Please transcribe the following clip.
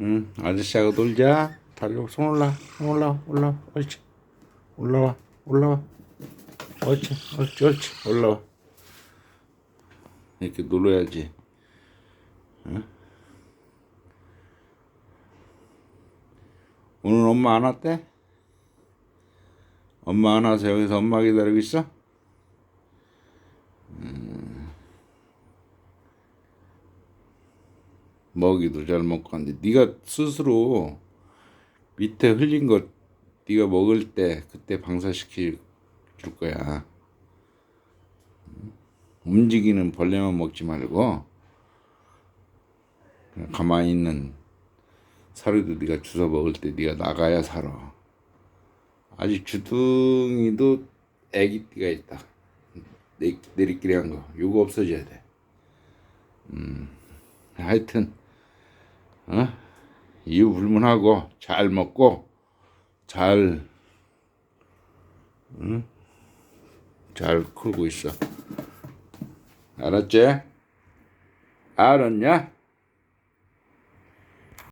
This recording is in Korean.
응, 아저씨하고 놀자. 달려, 손 올라, 손 올라, 올라, 옳지. 올라와, 올라와. 옳지, 옳지, 옳지. 올라와. 이렇게 눌러야지. 응? 오늘 엄마 안 왔대? 엄마 안 와서 여기서 엄마 기다리고 있어? 먹이도 잘 먹고 하는데 네가 스스로 밑에 흘린 거 네가 먹을 때 그때 방사시켜 줄 거야. 음? 움직이는 벌레만 먹지 말고 가만히 있는 사료도 네가 주워 먹을 때 네가 나가야 살아. 아직 주둥이도 애기 띠가 있다. 내, 내리끼리 한 거. 요거 없어져야 돼. 음, 하여튼 어? 이유 불문하고 잘 먹고 잘 응? 잘 크고 있어. 알았지? 알았냐?